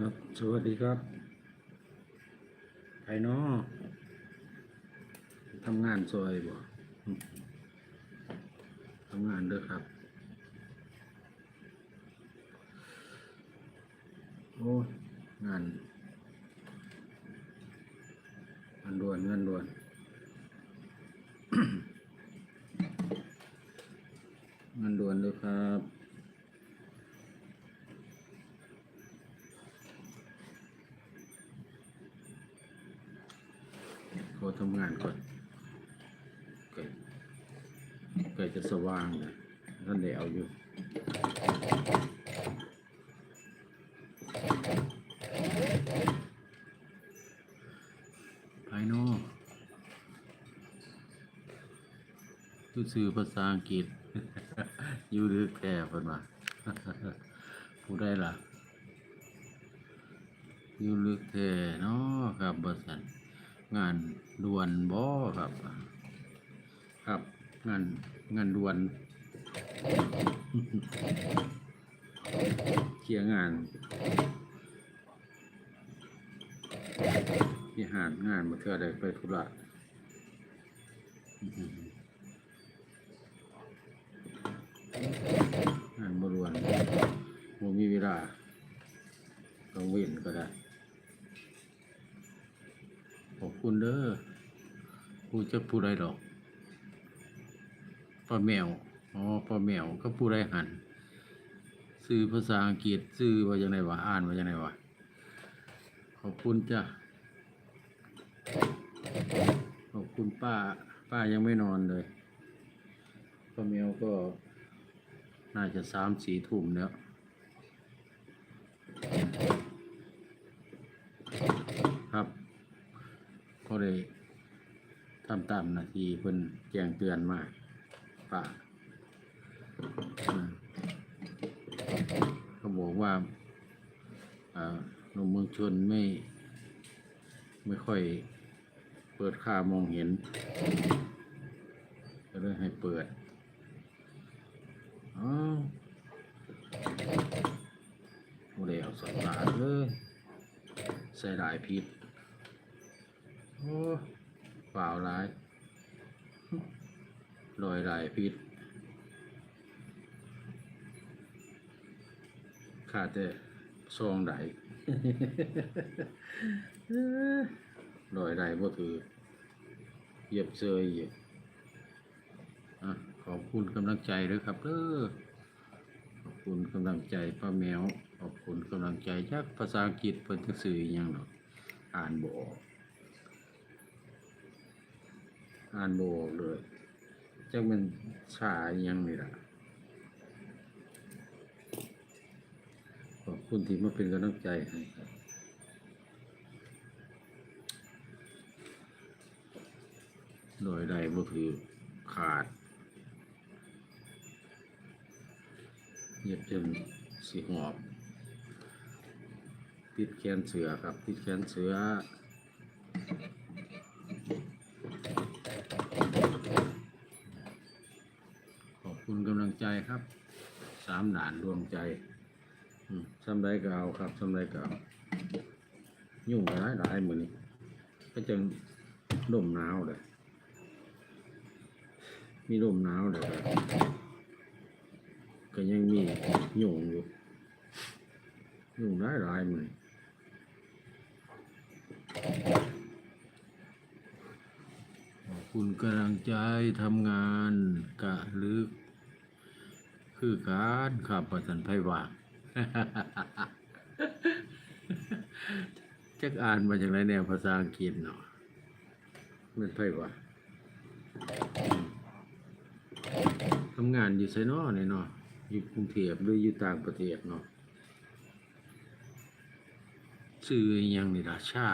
ครับ สวัสดีครับไอ้น้อทำงานซอยบ่ทำงานเด้อครับ โอ้งานงานด่วนงานด่วนงานด่วนเลยครับ ข อทำงานก่อนเกิดเกิดจะสว่างเลยท่านได้เอาอยู่ภายนอกดูสื่อภาษาอังกฤษอยู่ลึกแค่เพิ่นว่าผู้ได้ล่ะอยู่ลึกแท้เนาะครับบริษัท งานด่วนบ่ครับ ครับ งานงานด่วนเคลียร์งานที่หารงานมาเทื่อใดไปธุระงานบรวนบ่มีเวลาต้องเว้นก็ได้ คุณเด้อผู้จะผู้ใดดอกป้าแมวอ๋อป้าแมวก็ผู้ใดหันซื้อภาษาอังกฤษซื้อว่าจังไงวะอ่านว่าจังไงวะขอบคุณจ้ะขอบคุณป้า ป้ายังไม่นอนเลยป้าแมวก็น่าจะสามสี่ทุ่มแล้ว ครับ ก็เลยทำตามนาทีเพิ่นแจ้งเตือนมาป่าเขาบอกว่าหนุ่มเมืองชนไม่ ไม่ค่อยเปิดค่ามองเห็นก็เลยให้เปิดอ๋อโมเดลสตาร์เลยใส่หลายพิษ เปล่าหลายลอยหลายพิษขาดแต่ซองไหลลอยไหลบ่ถือเหยียบเซยอีกอะขอบคุณกำลังใจด้วยครับเด้อขอบคุณกำลังใจป้าแมว ขอบคุณกำลังใจจากภาษาอังกฤษเพิ่นจักสื่ออหยังดอกอ่านบ่ออก อ่านโบอกเลยจักมันชาอิหยังนี่ล่ะขอบคุณที่มาเป็นกำลังใจให้ครับโดยใดบ่ถือขาดเย็บจนสีหอบ ติดแขนเสือครับ ติดแขนเสือ ขอบคุณกำลัง ใจครับ สามหนานรวมใจสำไรก็เอาครับสำไรก็เอายุ่งหลายหลายมือนี้ก็จะลมหนาวเลยมีลมหนาวเลยก็ยังมียุ่งอยู่ยุ่งหลายหลายมือนคุณกำลังใจทำงานกะลึก คือการขับประสันไพว่าจักอ่านมาจากไรแนวภาษาอังกฤษเนาะมันไพว่าทำงานอยู่ไซนอเนี่ยเนาะอยู่กรุงเทพหรืออยู่ต่างประเทศเนาะชื่ออิหยังนี่ล่ะชา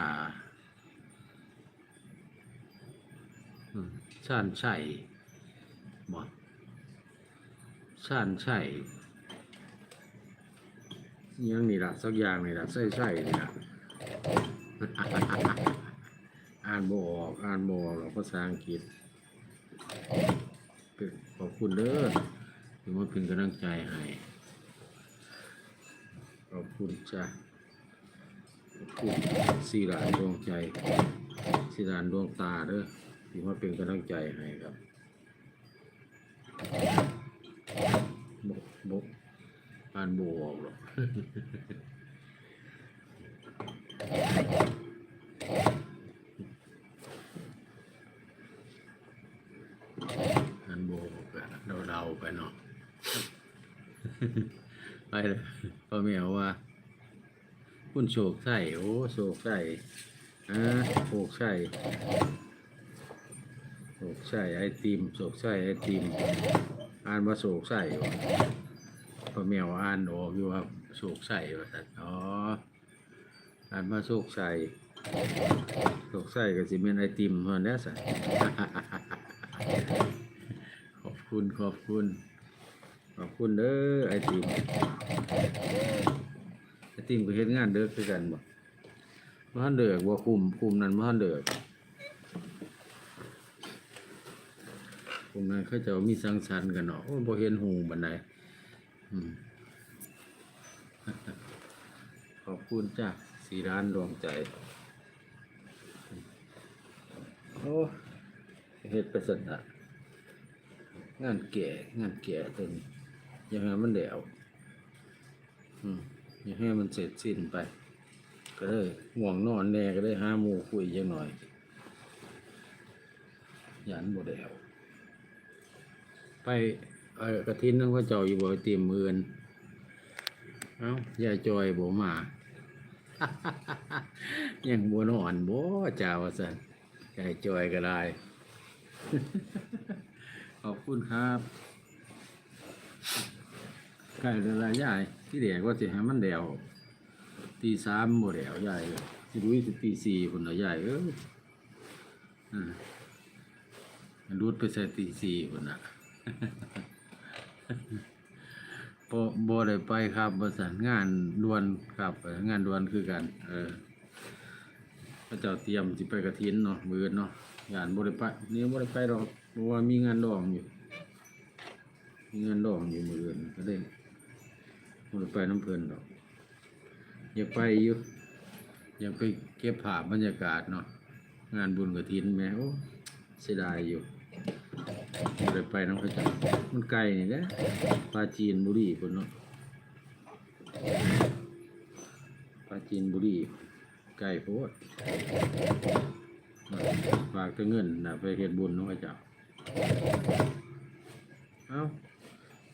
ชานใช่บ่ ชานใช่ยังนี่ละสักอย่างนี่ละใส่ใส่นี่ละอ่านบออกอ่านบออกหรอกภาษาอังกฤษเป็นขอบคุณเด้อที่มาเป็นกำลังใจให้ขอบคุณจ้ะขอบคุณสีหลานดวงใจสีหลานดวงตาเด้อที่มาเป็นกำลังใจให้ครับกบก อ่านบ่ออกหรอกอันโบกอะเราเดาๆไปเนาะไปเลยพ่อแมวว่าคุณโศกใส่โอ้โศกใส่อ่าโศกใส่โศกใส่ไอติมโศกใส่ไอติมอ่านว่าโศกใส่ วะพ่อแมวอ่านออกอยู่ครับโศกใส่ว่าสัตว์อ๋ออ่านว่าโศกใส่โศกใส่ก็สิเป็นไอติมเท่านั้นแหละสัตว์ขอบคุณขอบคุณ ขอบคุณเด้อไอติมไอติมก็เฮ็ดงานเด้อคือกันบ่มาหันเด้อบ่คุมคุมนั้นมาหันเด้อคุมนั้นเขาจ้ามีสังสรรค์กันเนาะโอ้บ่เห็นหูบันได ขอบคุณจ้ะสีร้านดวงใจ โอ้เฮ็ดไปสั่นน่ะงานแก่งานแก่ตัวนี้อยังให้มันเดวอืมอยังให้มันเสร็จสิ้นไป ก็เลยห่วงนอนแน่ก็ได้ห้ามูคุยยังหน่อย ยันบ่เดวไป กระทินนั่งพระเจ้าอยู่บ่เตรียมมือนเอ้ายายจอยบ่มายังบ่นอนบ่จ้าว่าซั่นยายจอยก็ได้ขอบคุณครับไก่ละลายใหญ่ที่เดียกว่าจะให้มันเดวตีสามบ่เดวใหญ่ที่รู้สิตีสี่คนละใหญ่เอ้ยอ่ามันรูดไปใส่ตีสี่คนน่ะ บ่บ่ได้ไปครับบริษัทงานด่วนครับเอองานด่วนคือกันเออพระเจ้าเตรียมสิไปกระถินเนาะมือเนาะงานบ่ได้ไปนี่บ่ได้ไปดอกเพราะว่ามีงานดองอยู่ มีงานดองอยู่มืออื่นก็ได้บ่ได้ไปน้ำเพิ่นดอก อยากไปอยู่อยากไปเก็บภาพบรรยากาศเนาะงานบุญกฐินแม่โอ้เสียดายอยู่ ไปไปน้องพระจันทร์มันไกลนี่แหละปลาจีนบุรีคนเนาะปลาจีนบุรีไกลโพดฝากแต่เงินนะไปเฮ็ดบุญน้องพระเจ้าเอ้า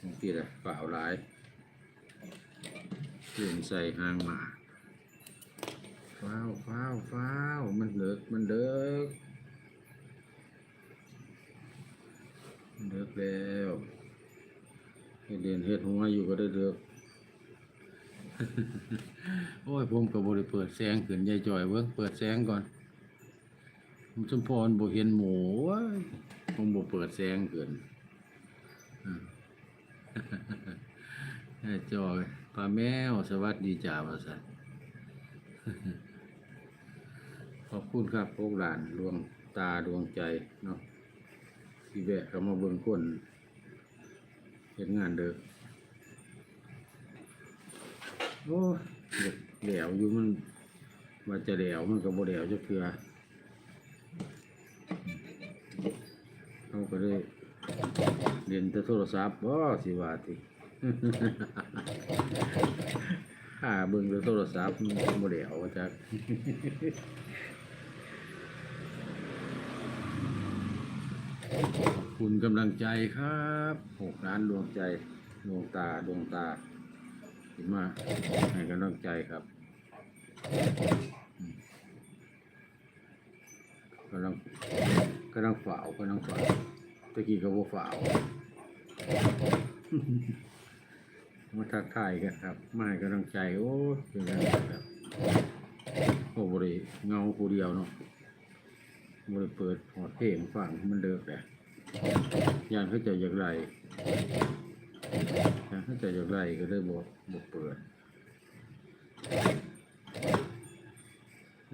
บางทีละเปล่าหลายเปลี่ยนใส่หางหมาฟ้าวฟ้าวฟ้าวมันเลิกมันเลิก เลิกแล้วเฮ็ดเรียนเฮ็ดหัวอยู่ก็ได้เลิกโอ้ยผมก็บ่ได้เปิดแสงขึ้นยายจ่อยเบิ่งเปิดแสงก่อนมันสมพรบ่เห็นหมูผมบ่เปิดแสงขึ้นอืมยายจอยป้าแมวสวัสดีจ้าว่าซั่นขอบคุณครับพวกหลานดวงตาดวงใจเนาะ ที่แวะเข้ามาเบิ่งคนเฮ็ดงานเด้อโอ้เดี๋ยวอยู่มันว่าจะเดี๋ยวมันก็บ่เดี๋ยวจะเพื่อเขาก็เลยเรียนแต่โทรศัพท์บ่สิว่าติข้าเบิ่งแต่โทรศัพท์มันบ่เดี๋ยวว่าจัก ขอบ คุณกำลังใจครับหกล้านดวงใจดวงตาดวงตาเห็นมาให้กำลังใจครับกำลังกำลังฝ่าวกำลังฝ่าวตะกี้ก็บ่ฝ่าวมาทักทายกันครับมาให้กำลังใจโอ้ยเป็นไงครับโอ้บริเงาผู้เดียวเนาะบริเปิดหอดเพลงฟังมันเลิกแหละ ยานเข้าเจอย่ากไรยานเข้าเจอย่ากไรก็เลยบอกบอกเปิด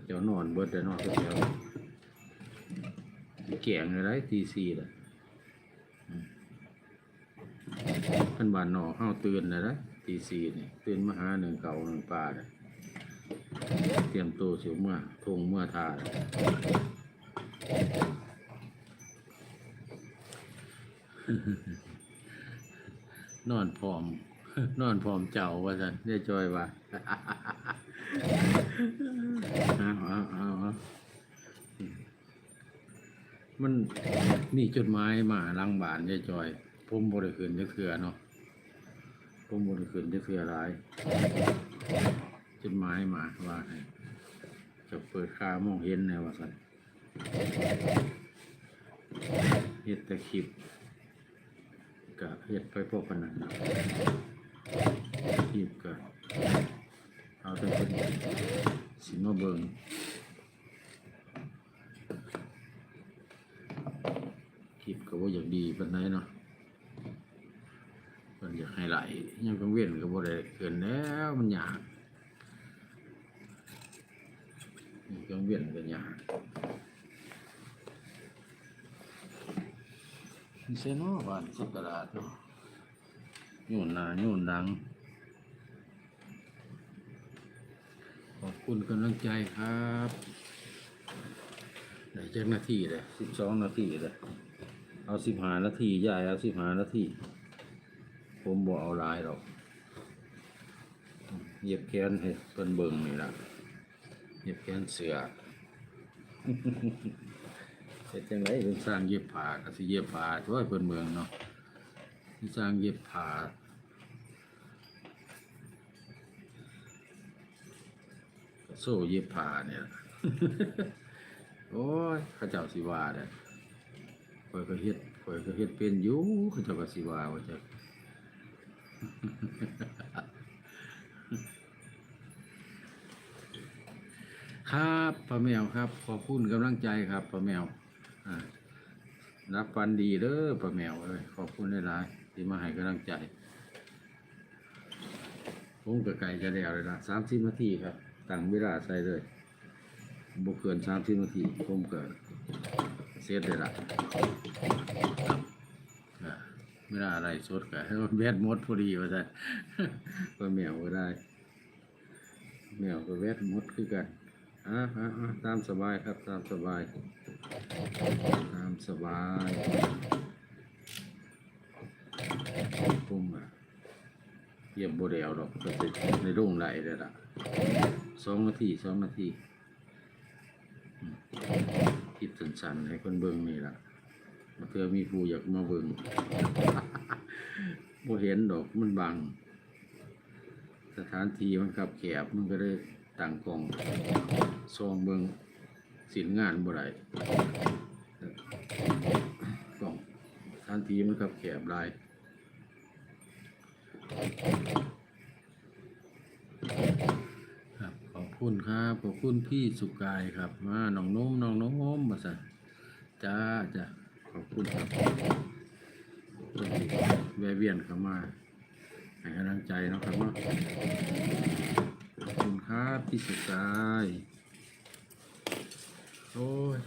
เจ้านอนเบิดแต่นอนก็เดียวแก่งอะไรตีสี่เลยท่านบ้านหนอกเฮาตื่นนะนะตีสี่นี่ตื่นมาหาหนึ่งเก่าหนึ่งปลาน่ะเตรียมตัวเสียวเมื่อทงเมื่อทา นอนพร้อม นอนพร้อมเจ้าว่าสันได้จอยว่าอาเอาเอาเอามันนี่จดหมายมาลังบานยายจอย ผมบริคืนจะเถื่อเนาะผมบริคืนจะเถื่อหลายจดหมายมาว่าให้จะเปิดคามองเห็นแนวว่าสันเฮ็ดต่คลิป ก็เฮ็ดไปพวกพนันนะคลิปก็เอาแต่เป็นสิมาเบิงคลิปก็ว่าอย่างดีปานไหนเนาะมันอยากให้ไหลยังกังเวียนก็บ่ได้เกินแล้วมันยากยังกังเวียนก็ยาก เซนอบ้านสุกระดาษเนาะโยนหน้าโยนดัง ขอบคุณกำลังใจครับได้จักนาทีเลยสิบสองนาทีเลยเอาสิบห้านาทียายเอาสิบห้านาทีผมบอกเอาหลายหรอกเหยียบแขนให้เพิ่นเบิ่งนี่ล่ะเหยียบแขนเสือ เฮ็ดจังไดเพิ่นสร้างเย็บผ้าก็สิเย็บผ้าช่วยเพิ่นเมืองเนาะที่สร้างเย็บผ้าโซ่เย็บผ้าเนี่ย โอ้ยเขาเจ้าสิว่าเด้อข่อยก็เฮ็ดข่อยก็เฮ็ดเป็นอยู่เขาเจ้าก็สิว่าว่าจักครับป้าแมวครับ ขอบคุณกำลังใจครับป้าแมว รับฟันดีเด้อป้าแมวเอ้ยขอบคุณหลายๆที่มาให้กำลังใจผมกับไก่จะแล้วเลยละสามสิบนาทีครับตั้งเวลาใส่เลยบุกเกินสามสิบนาทีผมเกิดเสร็จเลยละครับอ่าเวลาอะไรสดกันแวดมดพอดีว่าจะป้าแมวก็ได้แมวก็แวดมดคือกัน อ่าอ่าอ่าตามสบายครับ ตามสบาย ตามสบายปุ่มอะเยียบโบเดลดอกก็จะในรุ่งไหลเลยล่ะสองนาทีสองนาทีคลิปสั้นๆให้คนเบิ่งนี่ล่ะมาเพื่อมีผู้อยากมาเบิ่งบ่เห็นดอกมันบัง สถานที่มันขับแคบมันก็ได้ต่างกอง ซองเบิงสินงานบ่ได้กล่องสถานทีมันขับแคบลายครับขอบคุณครับ ขอบคุณพี่สุกายครับ มาน้องน้มน้องน้มมาสั่นจ้าจ้าขอบคุณครับแวะเวียนเข้ามาให้กำลังใจนะครับเนาะขอบคุณครับพี่สุดใจ โอ้ย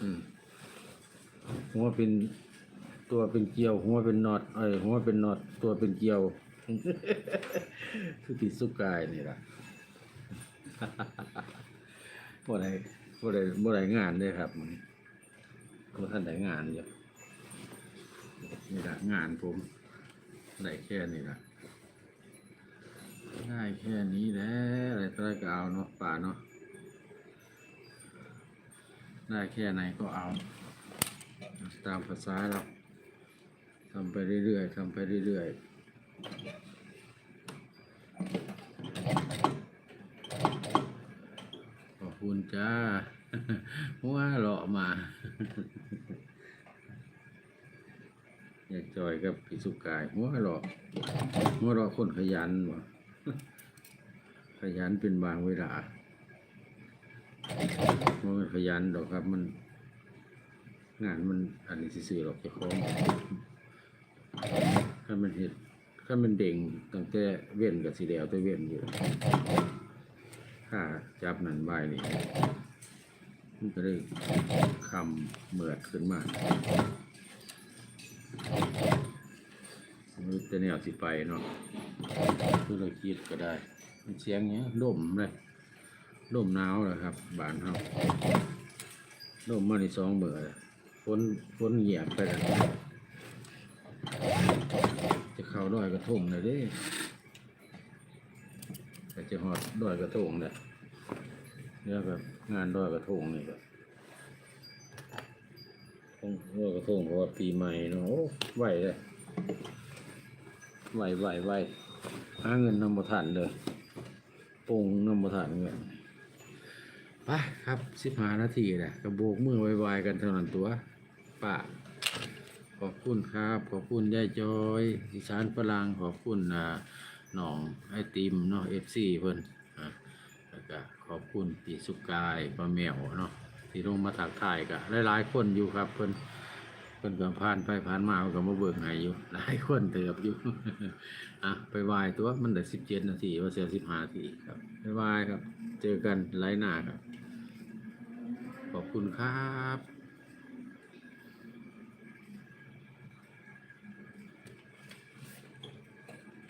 อืมหัวเป็นตัวเป็นเกลียว หัวเป็นน็อตเอ้ยหัวเป็นน็อตตัวเป็นเกลียว คือพี่สุกายนี่ล่ะ บ่ได้บ่ได้บ่ได้งานเลยครับมันบ่ท่านได้งานอยู่นี่ละงานผมได้แค่นี้ละได้แค่นี้แหล้วอะไรก็ได้ก็เอาเนาะป่าเนาะ ได้แค่ไหนก็เอา ตามภาษาเราทำไปเรื่อยๆทำไปเรื่อยๆ ขอบคุณจ้าหัวเราะมา อยากจอยกับพี่สุกายหัวเราะเมื่อเราคนขยันบ่ขยันเป็นบางเวลา มันขยันดอกครับ มัน งานมันอันนี้ซื่อๆหรอกจะของถ้ามันเห็ดถ้ามันเด่งตั้งแต่เว้นกับสีแดวแต่เว้นอยู่ถ้าจับนันใบนี่มันก็ได้คำเหมือดขึ้นมามันจะแนวสิไปเนาะธุรกิจก็ได้ มันเสียงเนี้ยล่มเลย ล่มหนาวเลยครับ บานเฮาล่มมาในสองเบื่อเลยฝนฝนเหยียบไปแล้วจะเข้าด้อยกระทงเลยด้ก็จะหอดดอยกระทงเนี่ยเรียกแบบงานด้อยกระทงนี่ก็ต้องดอยกระทงเพราะว่าปีใหม่เนาะไหวเลยไหวไหวไหวหาเงินนำมาทันเลยปงนำมาทันเงิน ไปครับสิบห้านาทีแหละกระโบกมือไวๆกันเท่านั้นตัวป้าขอบคุณครับ ขอบคุณยายจอยดิฉันฝรั่งขอบคุณอ่าหนองไอติมเนาะเอฟซีเพิ่นอะแล้วก็ขอบคุณปีสุกายป้าแมวเนาะที่ลงมาถักทายกับหลายๆคนอยู่ครับเพิ่นเพิ่นก็ผ่านไปผ่านมาเพิ่นก็มาเบิ่งให้อยู่ หลายคนเติบอยู่ อะไปวายตัวมันได้สิบเจ็ดนาทีว่าเสียสิบห้านาทีครับไปวายครับ เจอกันไลน์หน้าครับ ขอบคุณครับ